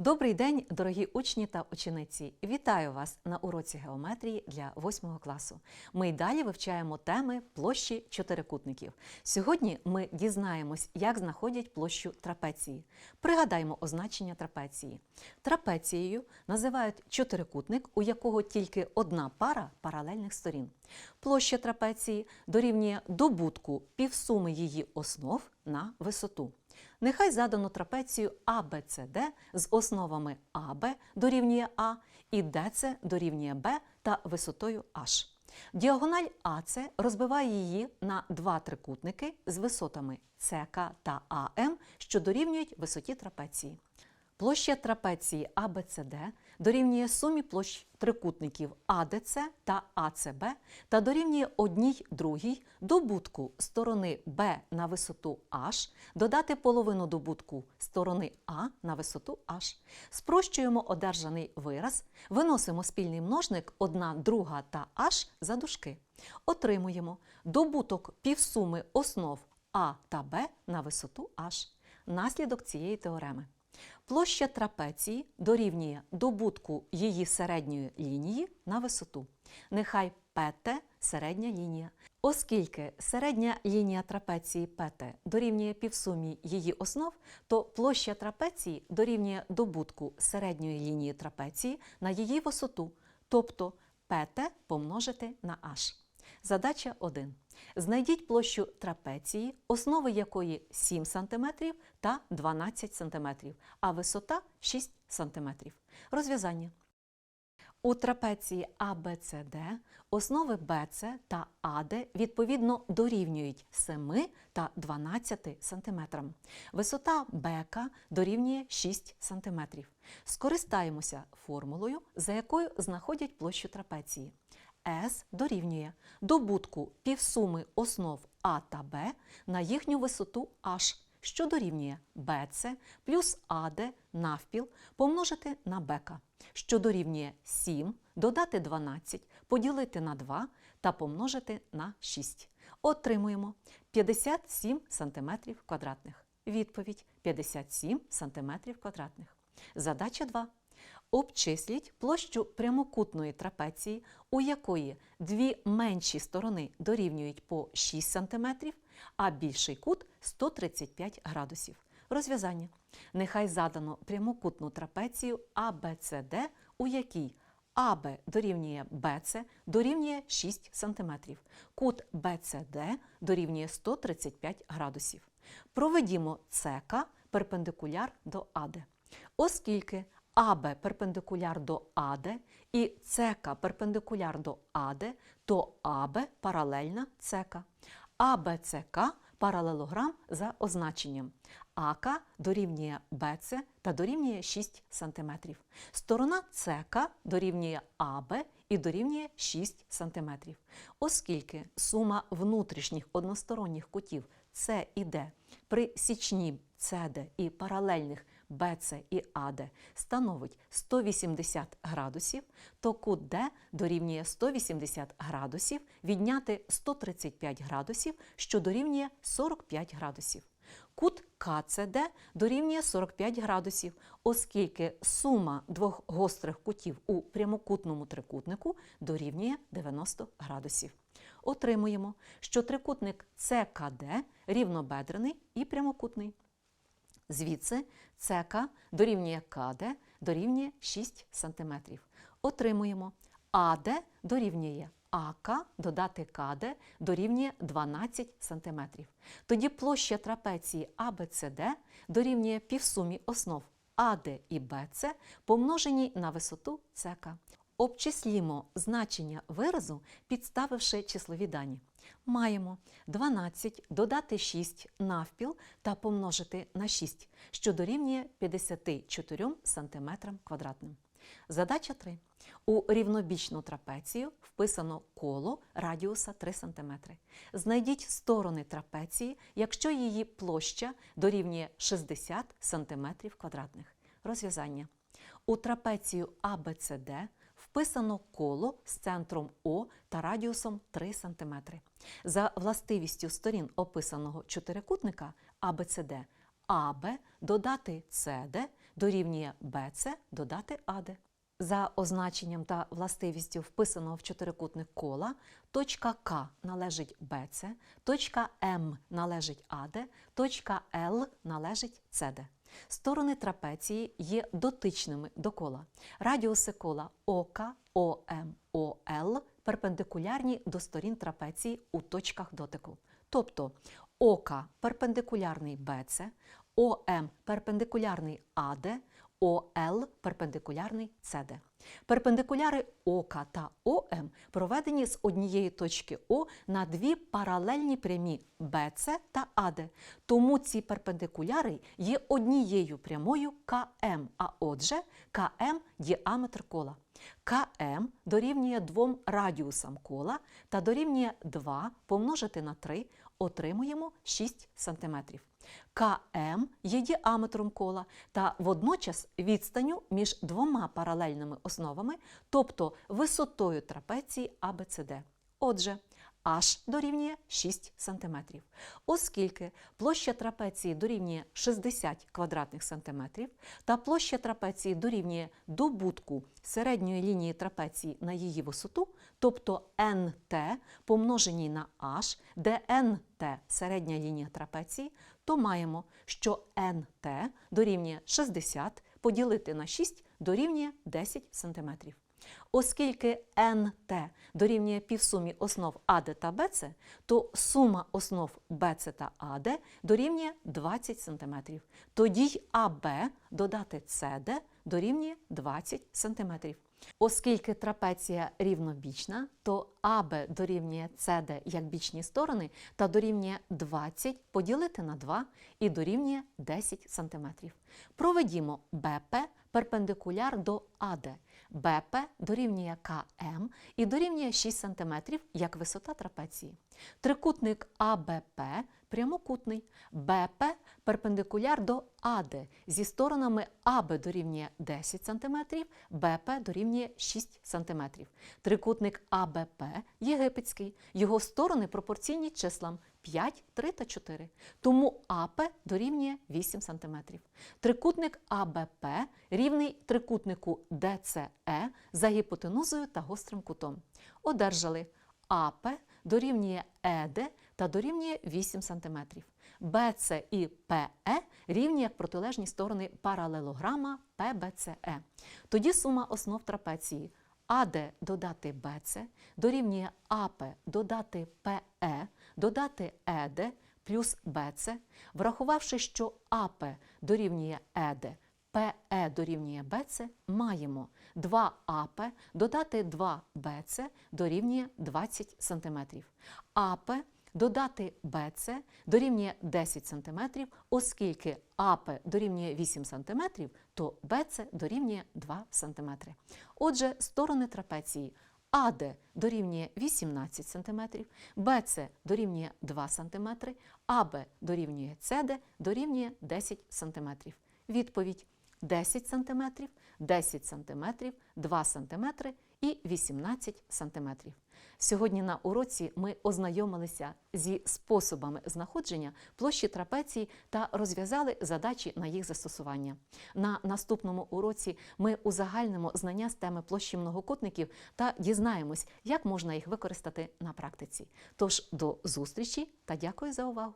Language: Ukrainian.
Добрий день, дорогі учні та учениці! Вітаю вас на уроці геометрії для 8 класу. Ми й далі вивчаємо теми площі чотирикутників. Сьогодні ми дізнаємось, як знаходять площу трапеції. Пригадаймо означення трапеції. Трапецією називають чотирикутник, у якого тільки одна пара паралельних сторін. Площа трапеції дорівнює добутку півсуми її основ на висоту. Нехай задано трапецію ABCD з основами АБ дорівнює А і ДЦ дорівнює Б та висотою H. Діагональ АЦ розбиває її на два трикутники з висотами СК та АМ, що дорівнюють висоті трапеції. Площа трапеції ABCD дорівнює сумі площ трикутників ADC та ACB та дорівнює одній другій добутку сторони B на висоту H, додати половину добутку сторони А на висоту H. Спрощуємо одержаний вираз, виносимо спільний множник 1 друга та H за дужки. Отримуємо добуток півсуми основ А та Б на висоту H. Наслідок цієї теореми. Площа трапеції дорівнює добутку її середньої лінії на висоту. Нехай ПТ середня лінія. Оскільки середня лінія трапеції ПТ дорівнює півсумі її основ, то площа трапеції дорівнює добутку середньої лінії трапеції на її висоту, тобто ПТ помножити на H. Задача 1. Знайдіть площу трапеції, основи якої 7 см та 12 см, а висота 6 см. Розв'язання. У трапеції ABCD основи BC та AD відповідно дорівнюють 7 та 12 см. Висота БК дорівнює 6 см. Скористаємося формулою, за якою знаходять площу трапеції. S дорівнює добутку півсуми основ А та Б на їхню висоту H, що дорівнює BC плюс AD навпіл помножити на БК, що дорівнює 7, додати 12, поділити на 2 та помножити на 6. Отримуємо 57 см квадратних. Відповідь 57 см квадратних. Задача 2. Обчисліть площу прямокутної трапеції, у якої дві менші сторони дорівнюють по 6 см, а більший кут 135 градусів. Розв'язання. Нехай задано прямокутну трапецію ABCD, у якій АБ дорівнює BC дорівнює 6 см. Кут BCD дорівнює 135 градусів. Проведімо СК перпендикуляр до АД. Оскільки АБ перпендикуляр до АД і СК перпендикуляр до АД, то АБ паралельна СК. АБЦК паралелограм за означенням. АК дорівнює БЦ та дорівнює 6 см. Сторона СК дорівнює АБ і дорівнює 6 см. Оскільки сума внутрішніх односторонніх кутів С і Д при січні СД і паралельних БЦ і АД становить 180 градусів, то кут Д дорівнює 180 градусів відняти 135 градусів, що дорівнює 45 градусів. Кут КЦД дорівнює 45 градусів, оскільки сума двох гострих кутів у прямокутному трикутнику дорівнює 90 градусів. Отримуємо, що трикутник ЦКД рівнобедрений і прямокутний. Звідси ЦК дорівнює КД дорівнює 6 см. Отримуємо АД дорівнює АК додати КД дорівнює 12 см. Тоді площа трапеції ABCD дорівнює півсумі основ АД і БЦ помноженій на висоту ЦК. Обчислімо значення виразу, підставивши числові дані. Маємо 12 додати 6 навпіл та помножити на 6, що дорівнює 54 см квадратним. Задача 3. У рівнобічну трапецію вписано коло радіуса 3 см. Знайдіть сторони трапеції, якщо її площа дорівнює 60 см квадратних. Розв'язання. У трапецію ABCD вписано коло з центром О та радіусом 3 см. За властивістю сторін описаного чотирикутника ABCD, АБ додати СД дорівнює BC додати AD. За означенням та властивістю вписаного в чотирикутник кола, точка К належить BC, точка М належить AD, точка Л належить CD. Сторони трапеції є дотичними до кола. Радіуси кола ОК, ОМ, ОЛ перпендикулярні до сторін трапеції у точках дотику. Тобто ОК перпендикулярний БЦ, ОМ перпендикулярний АД, ОЛ перпендикулярний СД. Перпендикуляри ОК та ОМ проведені з однієї точки О на дві паралельні прямі БЦ та АД. Тому ці перпендикуляри є однією прямою КМ, а отже, КМ діаметр кола. КМ дорівнює двом радіусам кола та дорівнює 2 помножити на 3, отримуємо 6 см. КМ є діаметром кола та водночас відстанню між двома паралельними основами, тобто висотою трапеції АБЦД. Отже, H дорівнює 6 см. Оскільки площа трапеції дорівнює 60 квадратних сантиметрів та площа трапеції дорівнює добутку середньої лінії трапеції на її висоту, тобто NT помноженій на H, де NT – середня лінія трапеції, то маємо, що NT дорівнює 60 поділити на 6 дорівнює 10 см. Оскільки НТ дорівнює півсумі основ АД та БЦ, то сума основ БЦ та АД дорівнює 20 см. Тоді й АБ додати СД дорівнює 20 см. Оскільки трапеція рівнобічна, то АБ дорівнює CD як бічні сторони та дорівнює 20 поділити на 2 і дорівнює 10 см. Проведімо БП перпендикуляр до АД. БП дорівнює КМ і дорівнює 6 см як висота трапеції. Трикутник АБП прямокутний, БП перпендикуляр до АД зі сторонами АБ дорівнює 10 см, БП дорівнює 6 см. Трикутник АБП єгипетський, його сторони пропорційні числам 5, 3 та 4. Тому АП дорівнює 8 см. Трикутник АБП рівний трикутнику ДЦЕ за гіпотенузою та гострим кутом. Одержали АП дорівнює ЕД та дорівнює 8 см. БЦ і ПЕ рівні як протилежні сторони паралелограма ПБЦЕ. Тоді сума основ трапеції АД додати БЦ дорівнює АП додати ПЕ додати ЕД плюс БЦ, врахувавши, що АП дорівнює ЕД, ПЕ дорівнює БЦ, маємо 2АП додати 2БЦ дорівнює 20 см. АП додати БЦ дорівнює 10 см, оскільки АП дорівнює 8 см, то БЦ дорівнює 2 см. Отже, сторони трапеції АД дорівнює 18 см, БЦ дорівнює 2 см, АБ дорівнює СД дорівнює 10 см. Відповідь 10 см, 10 см, 2 см і 18 см. Сьогодні на уроці ми ознайомилися зі способами знаходження площі трапеції та розв'язали задачі на їх застосування. На наступному уроці ми узагальнимо знання з теми площі многокутників та дізнаємось, як можна їх використати на практиці. Тож до зустрічі та дякую за увагу!